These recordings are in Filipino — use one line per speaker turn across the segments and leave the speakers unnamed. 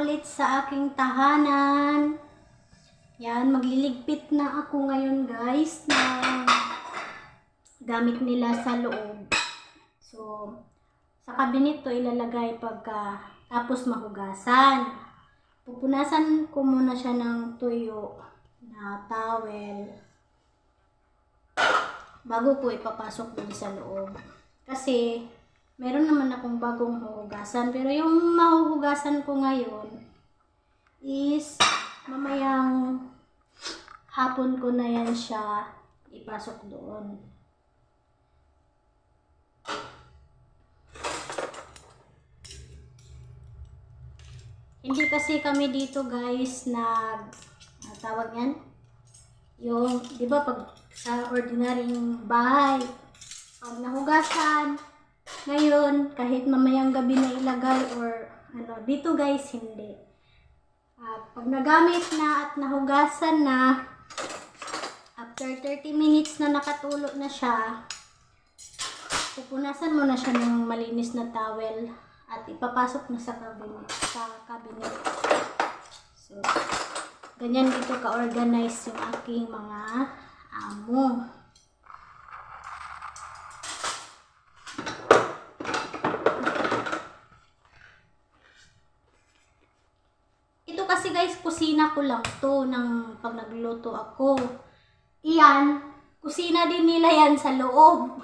ulit sa aking tahanan. Yan, magliligpit na ako ngayon guys ng gamit nila sa loob. So, sa cabinet to ilalagay pagka tapos mahugasan. Pupunasan ko muna siya ng tuyo na towel bago ko ipapasok dun sa loob. Kasi, meron naman akong bagong huhugasan. Pero yung mahuhugasan ko ngayon is mamayang hapon ko na yan siya ipasok doon. Hindi kasi kami dito guys nag ah, tawag yan yung di ba pag sa ordinaryong bahay pag nahugasan ngayon kahit mamayang gabi na ilagay or ano dito guys hindi. At pag nagamit na at nahugasan na after 30 minutes na nakatulo na siya pupunasan mo na siya ng malinis na towel at ipapasok na sa cabinet sa cabinet so ganyan dito ka-organize yung aking mga amo kusina ko lang to ng pag nagluto ako. Iyan, kusina din nila yan sa loob.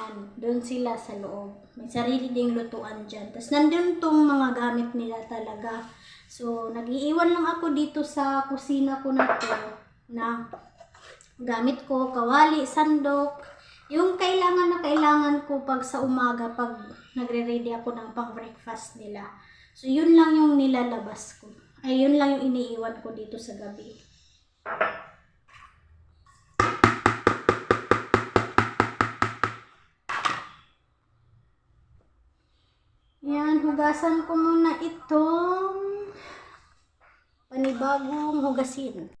Yan, doon sila sa loob. May sarili ding lutuan dyan. Tapos nandun tong mga gamit nila talaga. So, nag-iiwan lang ako dito sa kusina ko na to na gamit ko, kawali, sandok. Yung kailangan na kailangan ko pag sa umaga, pag nagre-ready ako ng pang-breakfast nila. So, yun lang yung nilalabas ko. Ay, yun lang yung iniiwan ko dito sa gabi. Yan, hugasan ko muna itong panibagong hugasin.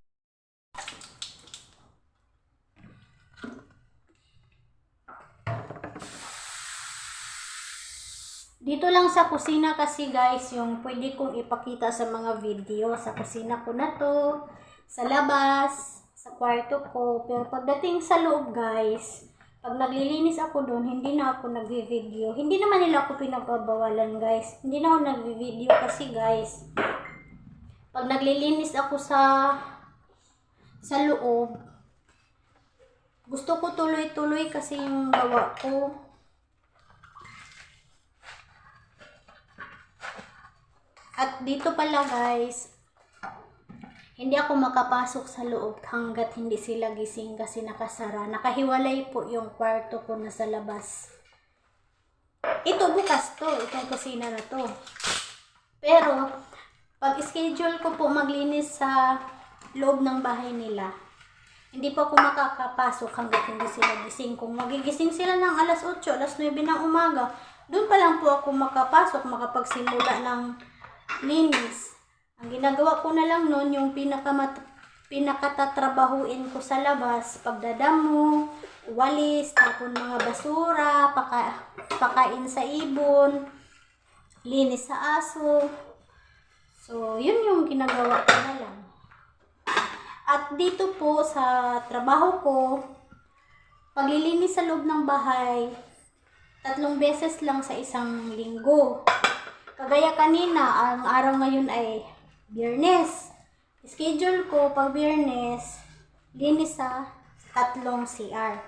Dito lang sa kusina kasi guys, yung pwede kong ipakita sa mga video. Sa kusina ko na to, sa labas, sa kwarto ko. Pero pagdating sa loob guys, pag naglilinis ako doon, hindi na ako nagvi-video. Hindi naman nila ako pinagbabawalan guys. Hindi na ako nagvi-video kasi guys, pag naglilinis ako sa sa loob, gusto ko tuloy-tuloy kasi yung gawa ko. At dito pala guys, hindi ako makapasok sa loob hanggat hindi sila gising kasi nakasara. Nakahiwalay po yung kwarto ko na sa labas. Ito bukas to, itong kusina na to. Pero, pag schedule ko po maglinis sa loob ng bahay nila, hindi pa ako makakapasok hanggat hindi sila gising. Kung magigising sila ng alas 8, alas 9 ng umaga, doon pa lang po ako makapasok, makapagsimula ng linis. Ang ginagawa ko na lang noon, yung pinakamat pinakatatrabahuin ko sa labas, pagdadamo, walis, tapon mga basura, paka, pakain sa ibon, linis sa aso. So, yun yung ginagawa ko na lang. At dito po sa trabaho ko, paglilinis sa loob ng bahay, tatlong beses lang sa isang linggo. Kagaya kanina, ang araw ngayon ay biyernes. Schedule ko pag biyernes, linis sa tatlong CR.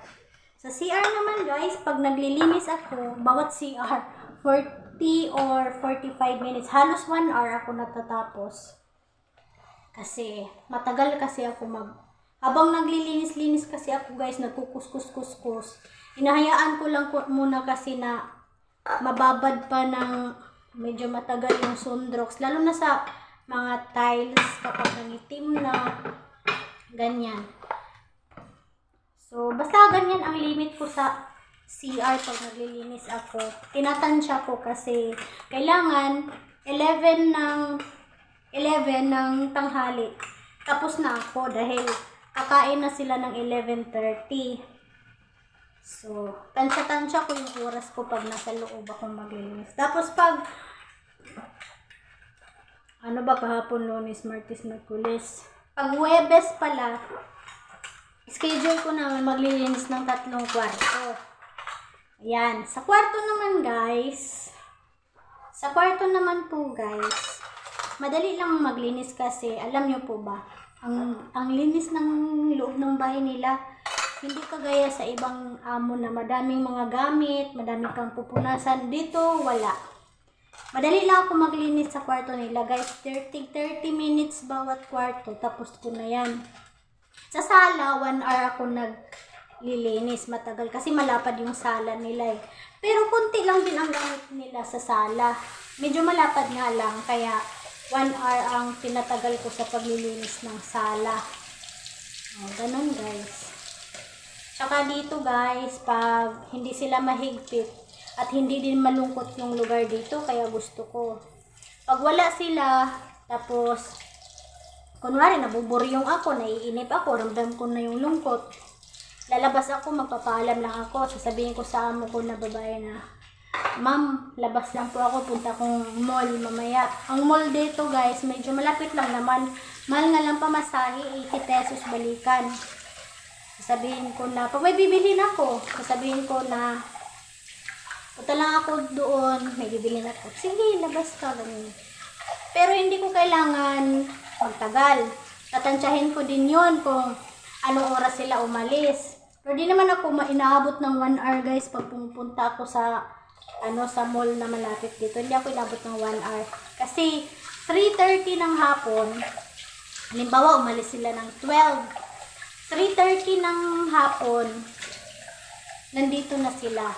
Sa CR naman guys, pag naglilinis ako, bawat CR, 40 or 45 minutes. Halos 1 hour ako natatapos. Kasi, matagal kasi ako mag... Habang naglilinis-linis kasi ako guys, nagkukus-kus-kus-kus. Inahayaan ko lang muna kasi na mababad pa ng medyo matagal yung sundrox. Lalo na sa mga tiles kapag nangitim na ganyan. So, basta ganyan ang limit ko sa CR pag naglilinis ako. Tinatansya ko kasi kailangan 11 ng 11 ng tanghali. Tapos na ako dahil kakain na sila ng 11.30. So, tansya-tansya ko yung oras ko pag nasa loob ako maglilinis. Tapos pag ano ba kahapon, lunes, martes, merkulis. Pag Huwebes pala, schedule ko naman maglilinis ng tatlong kwarto. Ayan. Sa kwarto naman, guys. Sa kwarto naman po, guys. Madali lang maglinis kasi, alam nyo po ba, ang, ang linis ng loob ng bahay nila, hindi kagaya sa ibang amo na madaming mga gamit, madaming kang pupunasan. Dito, wala. Madali lang ako maglinis sa kwarto nila, guys. 30, 30 minutes bawat kwarto, tapos ko na yan. Sa sala, 1 hour ako naglilinis. Matagal kasi malapad yung sala nila eh. Pero konti lang din ang gamit nila sa sala. Medyo malapad nga lang, kaya 1 hour ang tinatagal ko sa paglilinis ng sala. O, ganun guys. Tsaka dito guys, pag hindi sila mahigpit at hindi din malungkot yung lugar dito, kaya gusto ko. Pag wala sila, tapos kunwari nabuburyong ako, naiinip ako, ramdam ko na yung lungkot. Lalabas ako, magpapaalam lang ako, sasabihin ko sa amo ko na babae na, Ma'am, labas lang po ako, punta kong mall mamaya. Ang mall dito guys, medyo malapit lang naman. Mahal nga lang pamasahe, 80 pesos balikan. Sasabihin ko na, pag may bibilhin ako, sasabihin ko na, punta lang ako doon, may bibilhin ako. Sige, labas ka, ganun. Pero hindi ko kailangan magtagal. Tatansyahin ko din yon kung anong oras sila umalis. Pero di naman ako ma- inaabot ng 1 hour guys pag pumupunta ako sa ano sa mall na malapit dito. Hindi ako inabot ng 1 hour. Kasi 3.30 ng hapon, halimbawa umalis sila ng 12. 3.30 ng hapon, nandito na sila.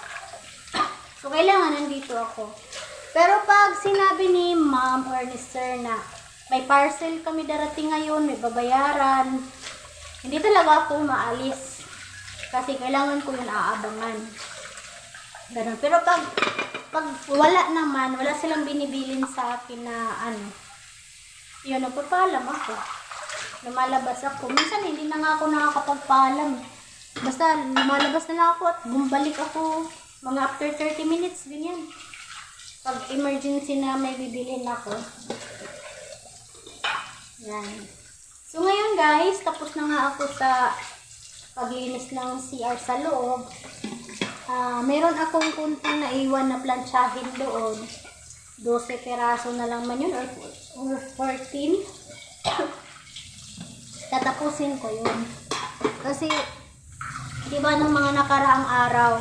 So, kailangan nandito ako. Pero pag sinabi ni ma'am or ni sir na may parcel kami darating ngayon, may babayaran, hindi talaga ako maalis. Kasi kailangan ko yun aabangan. Ganun. Pero pag, pag wala naman, wala silang binibilin sa akin na ano, yun, nagpapalam ako. Lumalabas ako. Minsan hindi na nga ako nakakapagpaalam. Basta lumalabas na lang ako at bumalik ako mga after 30 minutes, ganyan. Pag emergency na may bibilin ako. Yan. So ngayon guys, tapos na nga ako sa paglinis ng CR sa loob. Ah, meron akong kunting naiwan na plantsahin doon. 12 peraso na lang man yun or 14. Tatapusin ko yun. Kasi, di ba nung mga nakaraang araw,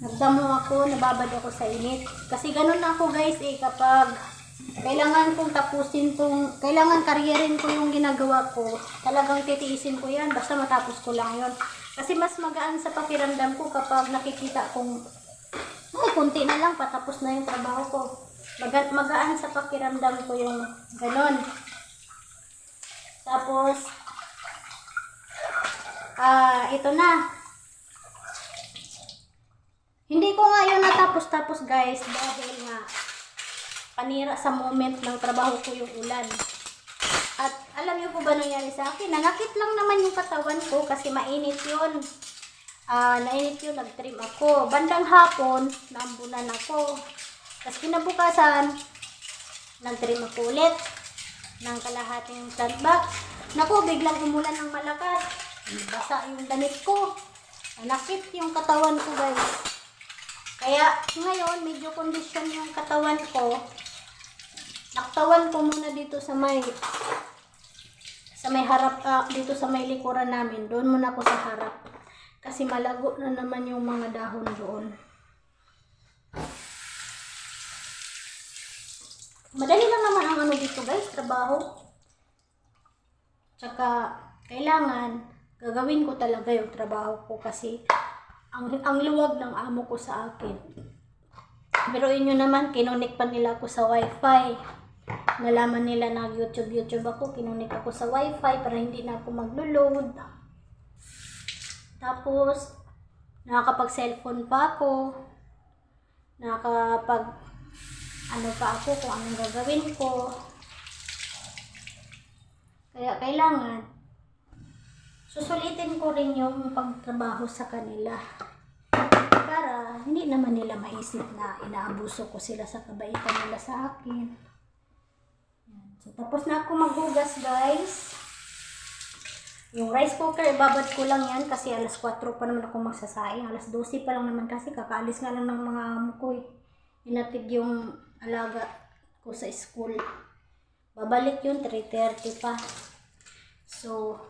nagdamo ako, nababad ako sa init. Kasi ganun ako guys eh, kapag kailangan kong tapusin tong, kailangan karyerin ko yung ginagawa ko, talagang titiisin ko yan, basta matapos ko lang yon Kasi mas magaan sa pakiramdam ko kapag nakikita kong, ay, kunti na lang, patapos na yung trabaho ko. Maga- magaan sa pakiramdam ko yung ganon. Tapos, ah, ito na. Hindi ko nga yun natapos-tapos guys dahil nga panira sa moment ng trabaho ko yung ulan. At alam niyo po ba nangyari sa akin? Nangakit lang naman yung katawan ko kasi mainit yun. Ah, nainit yun, nag-trim ako. Bandang hapon, naambunan ako. Tapos kinabukasan, nag-trim ako ulit ng kalahating sandbox. Naku, biglang umulan ng malakas. Basa yung damit ko. Nakit yung katawan ko, guys. Kaya ngayon, medyo kondisyon yung katawan ko. Naktawan ko muna dito sa may sa may harap ah, dito sa may likuran namin. Doon muna ako sa harap. Kasi malago na naman yung mga dahon doon. Madali lang naman ang ano dito guys, trabaho. Tsaka, kailangan, gagawin ko talaga yung trabaho ko kasi ang, ang luwag ng amo ko sa akin. Pero inyo naman, kinunik pa nila ako sa wifi. Nalaman nila na YouTube, YouTube ako, kinunik ako sa wifi para hindi na ako maglo-load. Tapos, nakakapag-cellphone pa ako. Nakakapag, ano pa ako kung anong gagawin ko. Kaya kailangan, susulitin ko rin yung pagtrabaho sa kanila. Para hindi naman nila maisip na inaabuso ko sila sa kabaitan nila sa akin. So, tapos na ako maghugas, guys. Yung rice cooker, ibabad ko lang yan kasi alas 4 pa naman ako magsasaing. Alas 12 pa lang naman kasi kakaalis nga lang ng mga ko eh. Inatid yung alaga ko sa school. Babalik yun, 3.30 pa. So,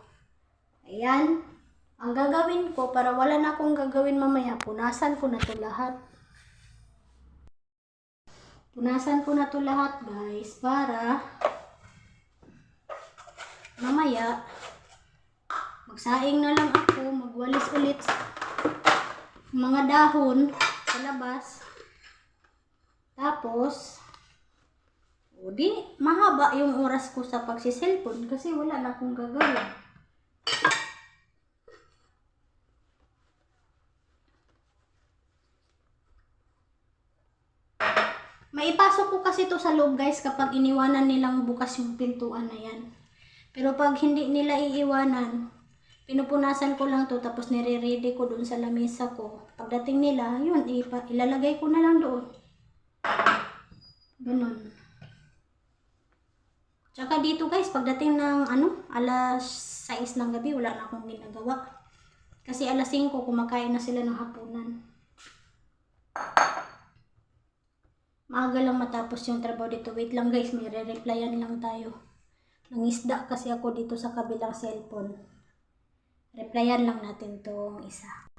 ayan. Ang gagawin ko, para wala na akong gagawin mamaya, punasan ko na to lahat. Punasan ko na to lahat, guys, para mamaya, magsaing na lang ako, magwalis ulit mga dahon sa labas. Tapos, o di, mahaba yung oras ko sa pagsiselfon kasi wala na akong gagawin. Maipasok ko kasi to sa loob guys kapag iniwanan nilang bukas yung pintuan na yan. Pero pag hindi nila iiwanan, pinupunasan ko lang to tapos nire-ready ko dun sa lamesa ko. Pagdating nila, yun, ilalagay ko na lang doon. Ganun. Tsaka dito guys, pagdating ng ano, alas 6 ng gabi, wala na akong ginagawa. Kasi alas 5, kumakain na sila ng hapunan. Maaga lang matapos yung trabaho dito. Wait lang guys, may re-replyan lang tayo. Nangisda kasi ako dito sa kabilang cellphone. Replyan lang natin tong isa.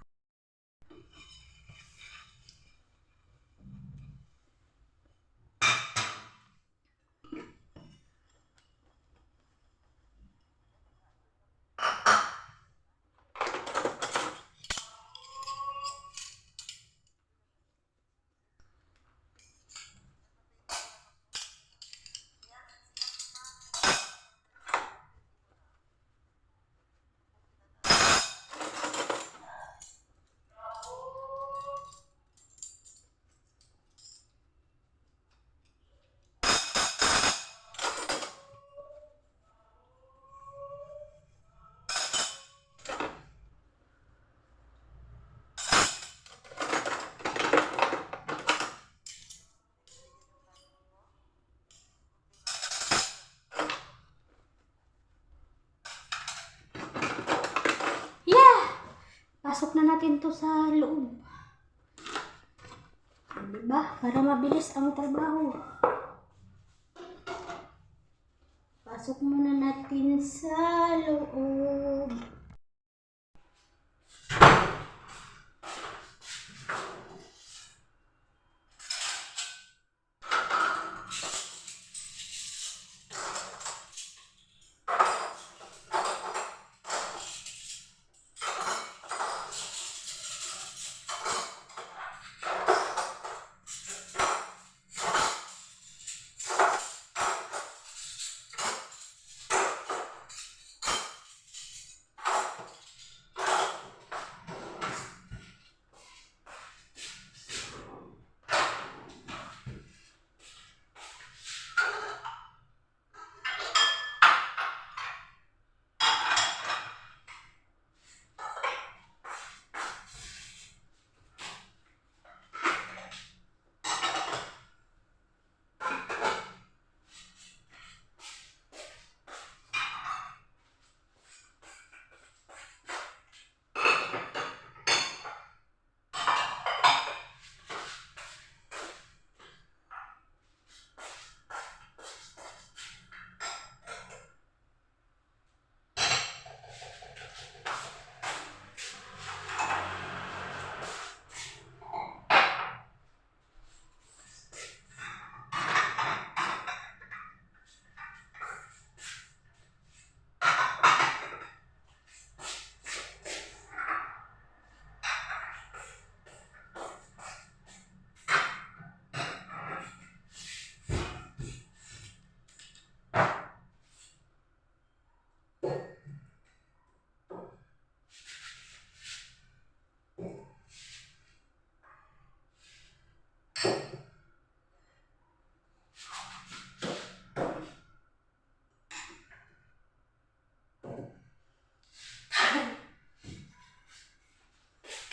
Na natin to sa loob. Diba? Para mabilis ang trabaho. Pasok muna natin sa loob.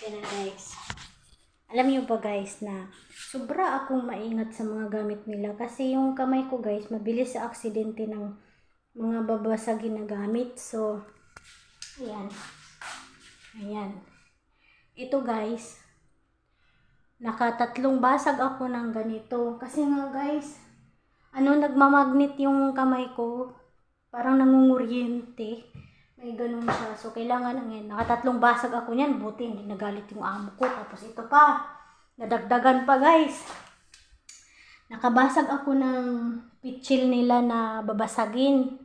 Okay na guys. Alam niyo ba guys na sobra akong maingat sa mga gamit nila kasi yung kamay ko guys mabilis sa aksidente ng mga babasagin na gamit so ayan. Ayan. Ito guys nakatatlong basag ako ng ganito. Kasi nga guys ano nagmamagnet yung kamay ko. Parang nangunguryente may ganun siya. So kailangan ng nakatatlong basag ako niyan. Buti hindi nagalit yung amo ko. Tapos ito pa. Nadagdagan pa guys. Nakabasag ako ng pitchil nila na babasagin.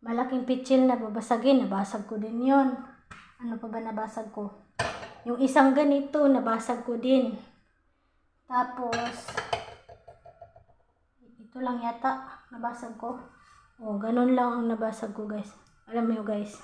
Malaking pitchil na babasagin. Nabasag ko din yon ano pa ba nabasag ko? Yung isang ganito nabasag ko din. Tapos ito lang yata. Nabasag ko. Oh ganun lang ang nabasag ko guys alam yun guys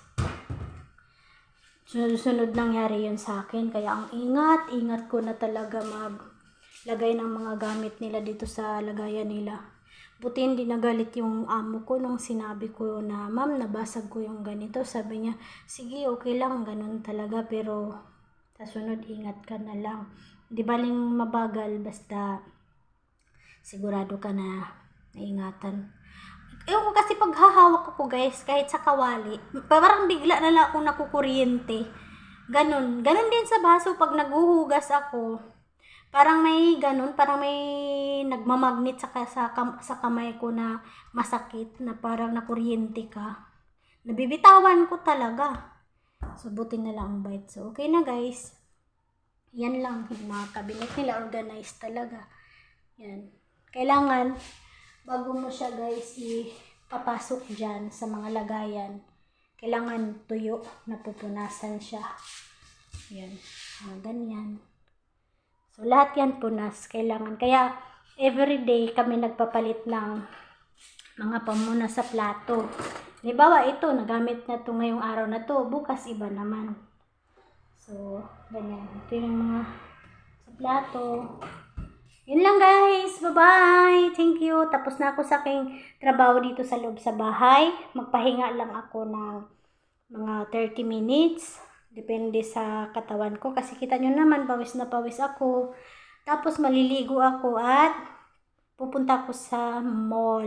sunod-sunod nangyari yun sa akin. Kaya ang ingat ingat ko na talaga maglagay ng mga gamit nila dito sa lagayan nila. Buti hindi nagalit yung amo ko nung sinabi ko na ma'am nabasag ko yung ganito. Sabi niya sige okay lang ganun talaga pero sa sunod ingat ka na lang. Di baling mabagal basta sigurado ka na naingatan Ewan ko kasi pag hahawak ako guys, kahit sa kawali, parang bigla na lang ako nakukuryente. Ganon. Ganon din sa baso pag naguhugas ako. Parang may ganon, parang may nagmamagnet sa, sa, sa kamay ko na masakit, na parang nakuryente ka. Nabibitawan ko talaga. So, buti na lang ang bite. So, okay na guys. Yan lang. Yung mga cabinet nila organized talaga. Yan. Kailangan, bago mo siya guys ipapasok dyan sa mga lagayan, kailangan tuyo na pupunasan siya. Yan. Mga ganyan. So, lahat yan punas. Kailangan. Kaya, everyday kami nagpapalit ng mga pamuna sa plato. Halimbawa, ito, nagamit na to ngayong araw na to. Bukas, iba naman. So, ganyan. Ito yung mga sa plato. Yun lang guys. Bye-bye. Thank you. Tapos na ako sa aking trabaho dito sa loob sa bahay. Magpahinga lang ako ng mga 30 minutes. Depende sa katawan ko. Kasi kita nyo naman, pawis na pawis ako. Tapos maliligo ako at pupunta ako sa mall.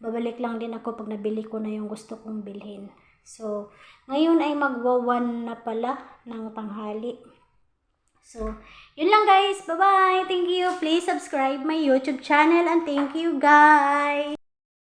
Babalik lang din ako pag nabili ko na yung gusto kong bilhin. So, ngayon ay magwawan na pala ng tanghali. So, yun lang guys. Bye-bye. Thank you. Please subscribe my YouTube channel and thank you guys.